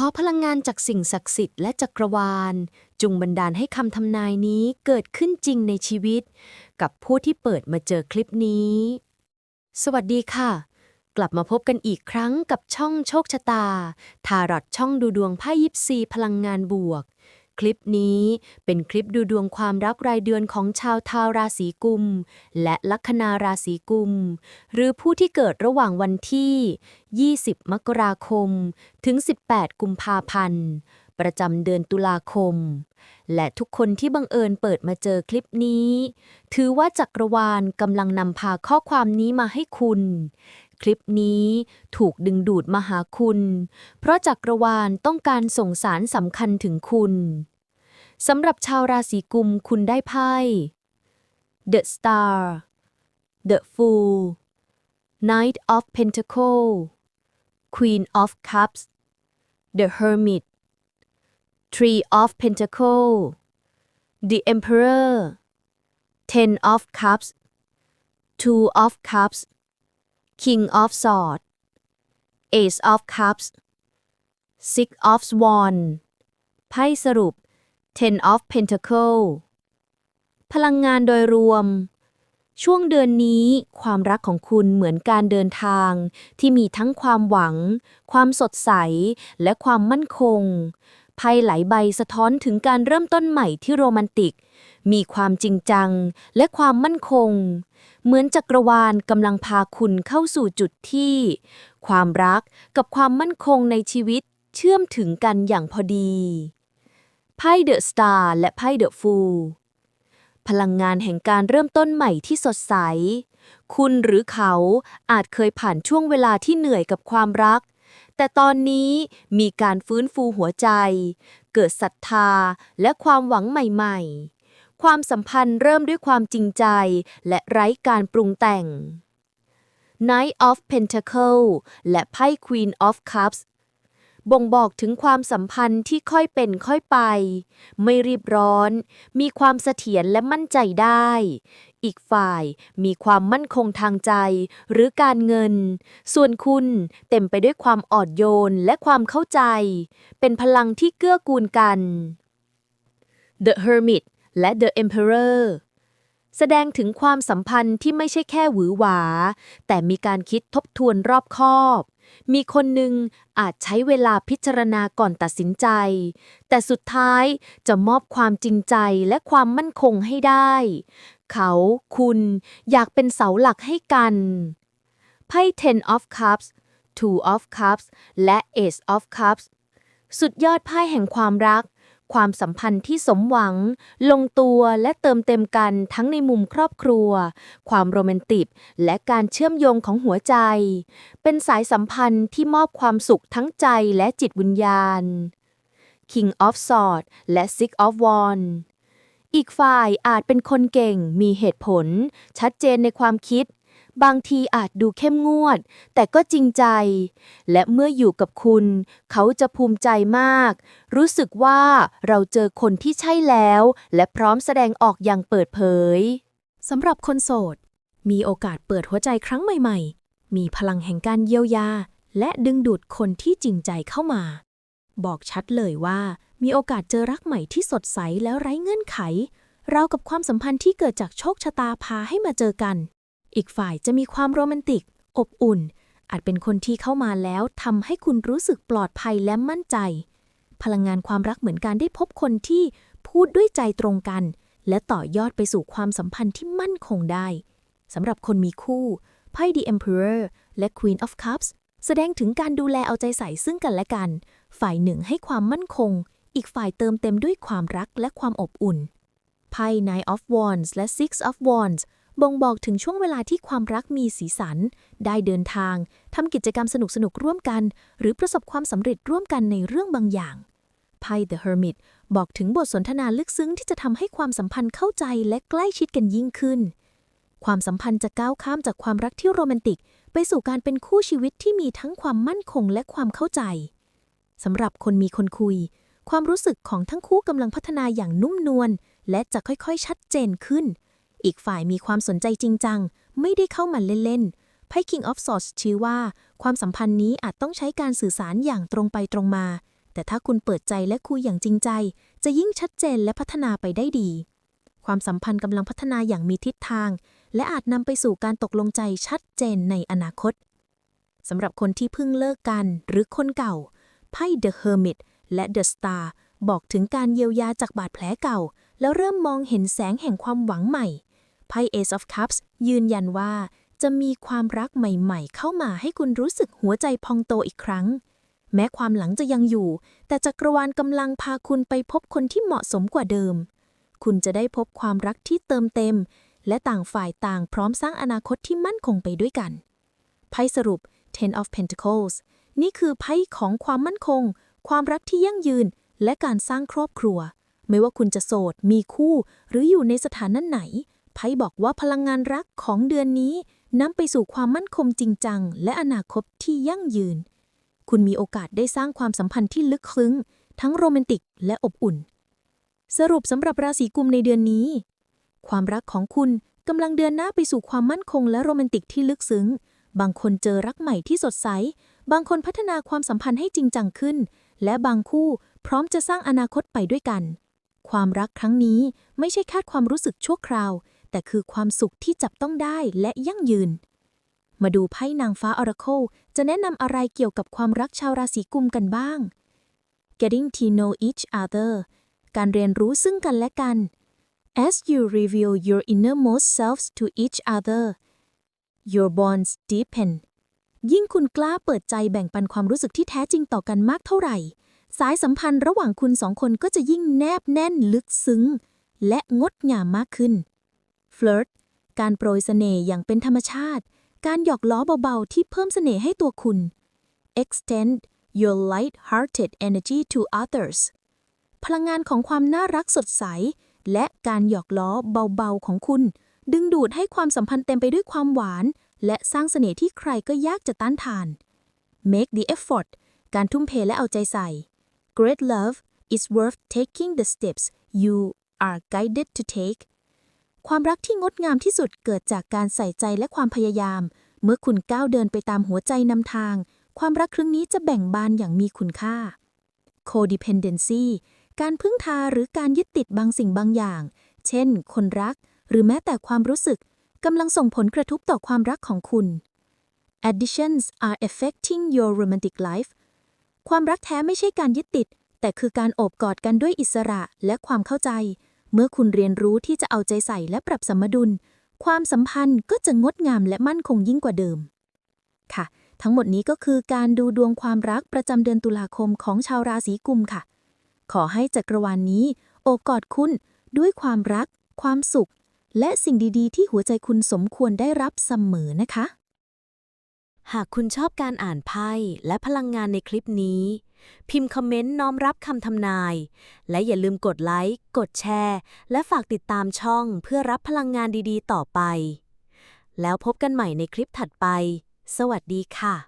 ขอพลังงานจากสิ่งศักดิ์สิทธิ์และจักรวาล จุงบันดาลให้คำทำนายนี้เกิดขึ้นจริงในชีวิต กับผู้ที่เปิดมาเจอคลิปนี้ สวัสดีค่ะ กลับมาพบกันอีกครั้งกับช่องโชคชะตา ทารอดช่องดูดวงไพ่ยิปซีพลังงานบวก คลิปนี้เป็นคลิปดูดวงความรักรายเดือนของชาวทาวราศีกุม และลัคนาราศีกุม หรือผู้ที่เกิดระหว่างวันที่ 20 มกราคม ถึง 18 กุมภาพันธ์ ประจำเดือนตุลาคม และทุกคนที่บังเอิญเปิดมาเจอคลิปนี้ ถือว่าจักรวาลกำลังนำพาข้อความนี้มาให้คุณคลิปนี้ถูกดึงดูดมาหาคุณ เพราะจักรวาลต้องการส่งสารสำคัญถึงคุณ สำหรับชาวราศีกุมคุณได้ไพ่ The Star The Fool Knight of Pentacle Queen of Cups The Hermit Three of Pentacle The Emperor Ten of Cups Two of Cups King of Swords Ace of Cups Six of Swan ไพ่สรุป Ten of Pentacle พลังงานโดยรวม ช่วงเดือนนี้ ความรักของคุณเหมือนการเดินทาง ที่มีทั้งความหวัง ความสดใส และความมั่นคงไพ่ไหลใบสะท้อนถึงการเริ่มต้นใหม่ที่โรแมนติก มีความจริงจังและความมั่นคง เหมือนจักรวาลกำลังพาคุณเข้าสู่จุดที่ ความรักกับความมั่นคงในชีวิตเชื่อมถึงกันอย่างพอดี ไพ่เดอะสตาร์และไพ่เดอะฟูลพลังงานแห่งการเริ่มต้นใหม่ที่สดใส คุณหรือเขาอาจเคยผ่านช่วงเวลาที่เหนื่อยกับความรัก แต่ตอนนี้มีการฟื้นฟูหัวใจ เกิดศรัทธาและความหวังใหม่ๆ ความสัมพันธ์เริ่มด้วยความจริงใจ และไร้การปรุงแต่ง Knight of Pentacle และไพ่ Queen of Cups บ่งบอกถึงความสัมพันธ์ที่ค่อยเป็นค่อยไป ไม่รีบร้อน มีความเสถียรและมั่นใจได้ อีกฝ่ายมีความมั่นคงทางใจ หรือการเงิน ส่วนคุณเต็มไปด้วยความอ่อนโยนและความเข้าใจ เป็นพลังที่เกื้อกูลกัน The Hermit และ The Emperor แสดงถึงความสัมพันธ์ที่ไม่ใช่แค่หวือหวา แต่มีการคิดทบทวนรอบคอบ มีคนหนึ่งอาจใช้เวลาพิจารณาก่อนตัดสินใจ แต่สุดท้ายจะมอบความจริงใจและความมั่นคงให้ได้ เขา คุณ อยากเป็นเสาหลักให้กัน ไพ่ Ten of Cups Two of Cups และ Ace of Cups สุดยอดไพ่แห่งความรัก ความสัมพันธ์ที่สมหวัง ลงตัวและเติมเต็มกันทั้งในมุมครอบครัว ความโรแมนติก และการเชื่อมโยงของหัวใจ เป็นสายสัมพันธ์ที่มอบความสุขทั้งใจและจิตวิญญาณ King of Swords และ Six of Wands อีกฝ่ายอาจเป็นคนเก่ง มีเหตุผล ชัดเจนในความคิด บางทีอาจดูเข้มงวด แต่ก็จริงใจ และเมื่ออยู่กับคุณ เขาจะภูมิใจมาก รู้สึกว่าเราเจอคนที่ใช่แล้ว และพร้อมแสดงออกอย่างเปิดเผยสำหรับคนโสด มีโอกาสเปิดหัวใจครั้งใหม่ ๆ มีพลังแห่งการเยียวยา และดึงดูดคนที่จริงใจเข้ามา บอกชัดเลยว่ามีโอกาสเจอรักใหม่ที่สดใสแล้วไร้เงื่อนไข เรากับความสัมพันธ์ที่เกิดจากโชคชะตาพาให้มาเจอกัน อีกฝ่ายจะมีความโรแมนติก อบอุ่น อาจเป็นคนที่เข้ามาแล้วทำให้คุณรู้สึกปลอดภัยและมั่นใจ พลังงานความรักเหมือนการได้พบคนที่พูดด้วยใจตรงกัน และต่อยอดไปสู่ความสัมพันธ์ที่มั่นคงได้สำหรับคนมีคู่ไพ่ The Emperor และ Queen of Cups แสดงถึงการดูแลเอาใจใส่ซึ่งกันและกัน ฝ่ายหนึ่งให้ความมั่นคง อีกฝ่ายเติมเต็มด้วยความรักและความอบอุ่นไพ่ Nine of Wands และ Six of Wands บ่งบอกถึงช่วงเวลาที่ความรักมีสีสัน ได้เดินทาง ทำกิจกรรมสนุกๆร่วมกัน หรือประสบความสำเร็จร่วมกันในเรื่องบางอย่างไพ่ The Hermit บอกถึงบทสนทนาลึกซึ้งที่จะทำให้ความสัมพันธ์เข้าใจและใกล้ชิดกันยิ่งขึ้น ความสัมพันธ์จะก้าวข้ามจากความรักที่โรแมนติก ไปสู่การเป็นคู่ชีวิตที่มีทั้งความมั่นคงและความเข้าใจสำหรับคนมีคนคุย ความรู้สึกของทั้งคู่กำลังพัฒนาอย่างนุ่มนวลและจะค่อยๆ ชัดเจนขึ้น อีกฝ่ายมีความสนใจจริงจัง ไม่ได้เข้ามาเล่นๆไพ่ King of Swords ชี้ว่าความสัมพันธ์นี้อาจต้องใช้การสื่อสารอย่างตรงไปตรงมา แต่ถ้าคุณเปิดใจและคุยอย่างจริงใจ จะยิ่งชัดเจนและพัฒนาไปได้ดี ความสัมพันธ์กำลังพัฒนาอย่างมีทิศทาง และอาจนำไปสู่การตกลงใจชัดเจนในอนาคตสำหรับคนที่เพิ่งเลิกกันหรือคนเก่าไพ่ The Hermit และ The Star บอกถึงการเยียวยาจากบาดแผลเก่า แล้วเริ่มมองเห็นแสงแห่งความหวังใหม่ ไพ่ Ace of Cups ยืนยันว่า จะมีความรักใหม่ๆ เข้ามาให้คุณรู้สึกหัวใจพองโตอีกครั้ง แม้ความหลังจะยังอยู่ แต่จักรวาลกำลังพาคุณไปพบคนที่เหมาะสมกว่าเดิม คุณจะได้พบความรักที่เติมเต็ม และต่างฝ่ายต่างพร้อมสร้างอนาคตที่มั่นคงไปด้วยกัน ไพ่สรุป Ten of Pentacles นี่คือไพ่ของความมั่นคง ความรักที่ยั่งยืน และการสร้างครอบครัว ไม่ว่าคุณจะโสด มีคู่ หรืออยู่ในสถานะไหน ไพ่บอกว่าพลังงานรักของเดือนนี้นำไปสู่ความมั่นคงจริงจัง และอนาคตที่ยั่งยืน คุณมีโอกาสได้สร้างความสัมพันธ์ที่ลึกซึ้ง ทั้งโรแมนติกและอบอุ่น สรุปสำหรับราศีกุมในเดือนนี้ ความรักของคุณกำลังเดินหน้าไปสู่ความมั่นคงและโรแมนติกที่ลึกซึ้ง บางคนเจอรักใหม่ที่สดใส บางคนพัฒนาความสัมพันธ์ให้จริงจังขึ้น และบางคู่พร้อมจะสร้างอนาคตไปด้วยกัน ความรักครั้งนี้ไม่ใช่แค่ความรู้สึกชั่วคราว แต่คือความสุขที่จับต้องได้และยั่งยืน มาดูไพ่นางฟ้า Oracle จะแนะนำอะไรเกี่ยวกับความรักชาวราศีกุมกันบ้าง Getting to know each other การเรียนรู้ซึ่งกันและกัน As you reveal your innermost selves to each other your bonds deepen ยิ่งคุณกล้าเปิดใจแบ่งปันความรู้สึกที่แท้จริงต่อกันมากเท่าไหร่ สายสัมพันธ์ระหว่างคุณสองคนก็จะยิ่งแนบแน่นลึกซึ้ง และงดงามมากขึ้น Flirt การโปรยเสน่ห์อย่างเป็นธรรมชาติ การหยอกล้อเบาๆ ที่เพิ่มเสน่ห์ให้ตัวคุณ Extend your light-hearted energy to others พลังงานของความน่ารักสดใส และการหยอกล้อเบาๆของคุณ ดึงดูดให้ความสัมพันธ์เต็มไปด้วยความหวาน และสร้างเสน่ห์ที่ใครก็ยากจะต้านทาน Make the effort การทุ่มเทและเอาใจใส่ Great love is worth taking the steps you are guided to take ความรักที่งดงามที่สุดเกิดจากการใส่ใจและความพยายาม เมื่อคุณก้าวเดินไปตามหัวใจนำทาง ความรักครั้งนี้จะแบ่งบานอย่างมีคุณค่า Codependency การพึ่งพาหรือการยึดติดบางสิ่งบางอย่าง เช่น คนรัก หรือแม้แต่ความรู้สึกกำลังส่งผลกระทบต่อความรักของคุณ Additions are affecting your romantic life ความรักแท้ไม่ใช่การยึดติด แต่คือการโอบกอดกันด้วยอิสระและความเข้าใจ เมื่อคุณเรียนรู้ที่จะเอาใจใส่และปรับสมดุล ความสัมพันธ์ก็จะงดงามและมั่นคงยิ่งกว่าเดิม ค่ะ ทั้งหมดนี้ก็คือการดูดวงความรักประจำเดือนตุลาคมของชาวราศีกุมค่ะ ขอให้จักรวาลนนี้ โอบกอดคุณ ด้วยความรัก ความสุข และสิ่งดีๆ ที่หัวใจคุณสมควรได้รับเสมอนะคะ หากคุณชอบการอ่านไพ่และพลังงานในคลิปนี้ พิมพ์คอมเมนต์น้อมรับคำทำนาย และอย่าลืมกดไลค์ กดแชร์ และฝากติดตามช่องเพื่อรับพลังงานดีๆ ต่อไป แล้วพบกันใหม่ในคลิปถัดไป สวัสดีค่ะ